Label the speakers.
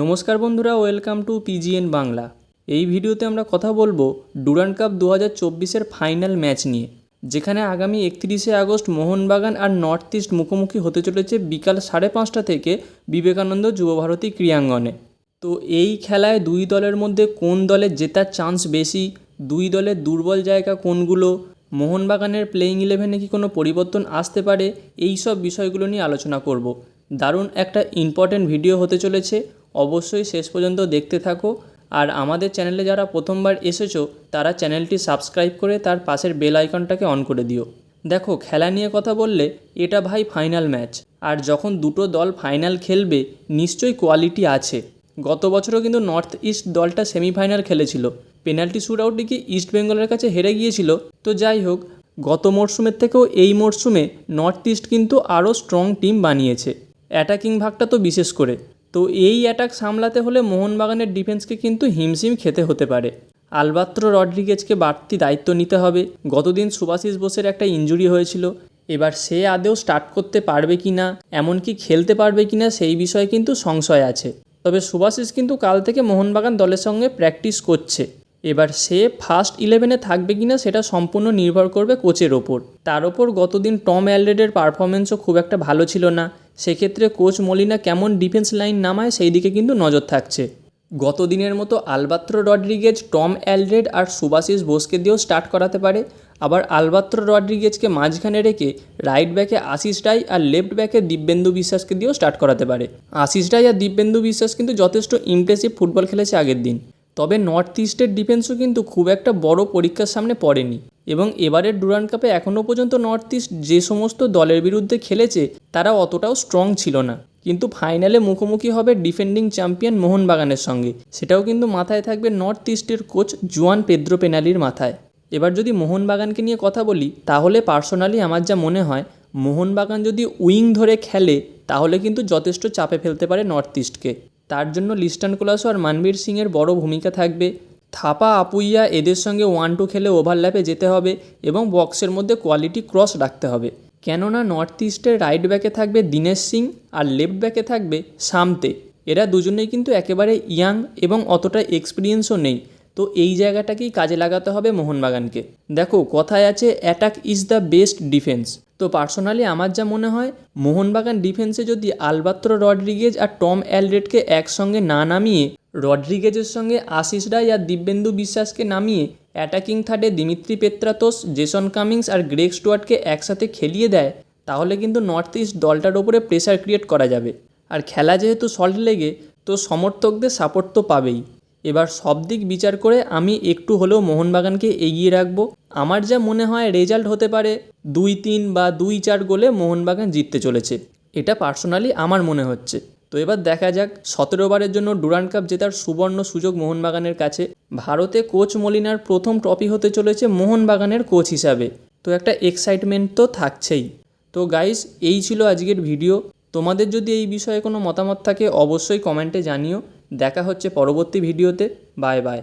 Speaker 1: নমস্কার বন্ধুরা, welcome to পিজিএন Bangla. এই ভিডিওতে আমরা কথা বলব ডুরান কাপ দু হাজার চব্বিশের ফাইনাল ম্যাচ নিয়ে, যেখানে আগামী একত্রিশে আগস্ট মোহনবাগান আর নর্থ ইস্ট মুখোমুখি হতে চলেছে বিকাল সাড়ে পাঁচটা থেকে বিবেকানন্দ যুবভারতী ক্রীড়াঙ্গনে। তো এই খেলায় দুই দলের মধ্যে কোন দলের জেতার চান্স বেশি, দুই দলের দুর্বল জায়গা কোনগুলো, মোহনবাগানের প্লেয়িং ইলেভেনে কি কোনো পরিবর্তন আসতে পারে, এই সব বিষয়গুলো নিয়ে আলোচনা করব। দারুণ একটা ইম্পর্ট্যান্ট ভিডিও হতে চলেছে অবশ্যই শেষ পর্যন্ত দেখতে থাকো। আর আমাদের চ্যানেলে যারা প্রথমবার এসেছ, তারা চ্যানেলটি সাবস্ক্রাইব করে তার পাশের বেল আইকনটাকে অন করে দিও। দেখো, খেলা নিয়ে কথা বললে এটা ভাই ফাইনাল ম্যাচ। আর যখন দুটো দল ফাইনাল খেলবে, নিশ্চয়ই কোয়ালিটি আছে। গত বছরও কিন্তু নর্থ ইস্ট দলটা সেমিফাইনাল খেলেছিল। পেনাল্টি শ্যুট আউটে কি ইস্ট বেঙ্গলের কাছে হেরে গিয়েছিল? তো যাই হোক, গত মরশুমের থেকেও এই মরশুমে নর্থ ইস্ট কিন্তু আরও স্ট্রং টিম বানিয়েছে। অ্যাটাকিং ভাগটা তো বিশেষ করে। তো এই অ্যাটাক সামলাতে হলে মোহনবাগানের ডিফেন্সকে কিন্তু হিমশিম খেতে হতে পারে। আলবাত্র রড্রিগেজকে বাড়তি দায়িত্ব নিতে হবে। গতদিন সুভাষিস বোসের একটা ইঞ্জুরি হয়েছিল। এবার সে আদেও স্টার্ট করতে পারবে কি না, এমনকি খেলতে পারবে কি না, সেই বিষয়ে কিন্তু সংশয় আছে। তবে সুভাশিস কিন্তু কাল থেকে মোহনবাগান দলের সঙ্গে প্র্যাকটিস করছে। এবার সে ফার্স্ট ইলেভেনে থাকবে কিনা সেটা সম্পূর্ণ নির্ভর করবে কোচের ওপর। তার ওপর গতদিন টম অ্যালরেডের পারফরমেন্সও খুব একটা ভালো ছিল না। সেক্ষেত্রে কোচ মলিনা কেমন ডিফেন্স লাইন নামায় সেই দিকে কিন্তু নজর থাকছে। গত দিনের মতো আলবাত্র রড্রিগেজ, টম অ্যালরেড আর সুভাশিস বোসকে দিয়েও স্টার্ট করাতে পারে। আবার আলবাত্র রড্রিগেজকে মাঝখানে রেখে রাইট ব্যাকে আশিস রাই আর লেফট ব্যাকে দিব্যেন্দু বিশ্বাসকে দিয়েও স্টার্ট করাতে পারে। আশিস রাই আর দিব্যেন্দু বিশ্বাস কিন্তু যথেষ্ট ইমপ্রেসিভ ফুটবল খেলেছে আগের দিন। তবে নর্থ ইস্টের ডিফেন্সও কিন্তু খুব একটা বড় পরীক্ষার সামনে পড়েনি। এবং এবারের ডুরান কাপে এখনও পর্যন্ত নর্থ ইস্ট যে সমস্ত দলের বিরুদ্ধে খেলেছে, তারা অতটাও স্ট্রং ছিল না। কিন্তু ফাইনালে মুখোমুখি হবে ডিফেন্ডিং চ্যাম্পিয়ন মোহনবাগানের সঙ্গে। সেটাও কিন্তু মাথায় থাকবে নর্থ ইস্টের কোচ জুয়ান পেদ্রো পেনালির মাথায়। এবার যদি মোহনবাগানকে নিয়ে কথা বলি, তাহলে পার্সোনালি আমার যা মনে হয়, মোহনবাগান যদি উইং ধরে খেলে তাহলে কিন্তু যথেষ্ট চাপে ফেলতে পারে নর্থ ইস্টকে তার জন্য লিস্টান কোলাসো আর মানবীর সিংয়ের বড় ভূমিকা থাকবে। থাপা আপুইয়া এদের সঙ্গে ওয়ান টু খেলে ওভারল্যাপে যেতে হবে এবং বক্সের মধ্যে কোয়ালিটি ক্রস রাখতে হবে। কেননা নর্থ ইস্টের রাইট ব্যাকে থাকবে দীনেশ সিং আর লেফট ব্যাকে থাকবে সামতে। এরা দুজনেই কিন্তু একেবারে ইয়াং এবং অতটা এক্সপিরিয়েন্সও নেই। তো এই জায়গাটাকেই কাজে লাগাতে হবে মোহনবাগানকে। দেখো, কথায় আছে attack is the best defence তো পার্সোনালি আমার যা মনে হয়, মোহনবাগান ডিফেন্সে যদি আলবাত্র রড্রিগেজ আর টম অ্যালরেডকে একসঙ্গে না নামিয়ে, রড্রিগেজের সঙ্গে আশিস রায় আর দিব্যেন্দু বিশ্বাসকে নামিয়ে অ্যাটাকিং থার্ডে দিমিত্রি পেত্রাতোস জেসন কামিংস আর গ্রেগ স্টুয়ার্টকে একসাথে খেলিয়ে দেয়, তাহলে কিন্তু নর্থ ইস্ট দলটার ওপরে প্রেশার ক্রিয়েট করা যাবে। আর খেলা যেহেতু সল্ট লেগে, তো সমর্থকদের সাপোর্ট তো পাবেই। এবার সব দিক বিচার করে আমি একটু হলেও মোহনবাগানকে এগিয়ে রাখব। আমার যা মনে হয় রেজাল্ট হতে পারে, দুই তিন বা দুই চার গোলে মোহনবাগান জিততে চলেছে। এটা পার্সোনালি আমার মনে হচ্ছে। তো এবার দেখা যাক, সতেরো বারের জন্য ডুরান কাপ জেতার সুবর্ণ সুযোগ মোহনবাগানের কাছে। ভারতে কোচ মলিনার প্রথম ট্রফি হতে চলেছে মোহনবাগানের কোচ হিসাবে। তো একটা এক্সাইটমেন্ট তো থাকছেই। তো গাইস এই ছিল আজকের ভিডিও তোমাদের যদি এই বিষয়ে কোনো মতামত থাকে, অবশ্যই কমেন্টে জানিও। দেখা হচ্ছে পরবর্তী ভিডিওতে। Bye bye.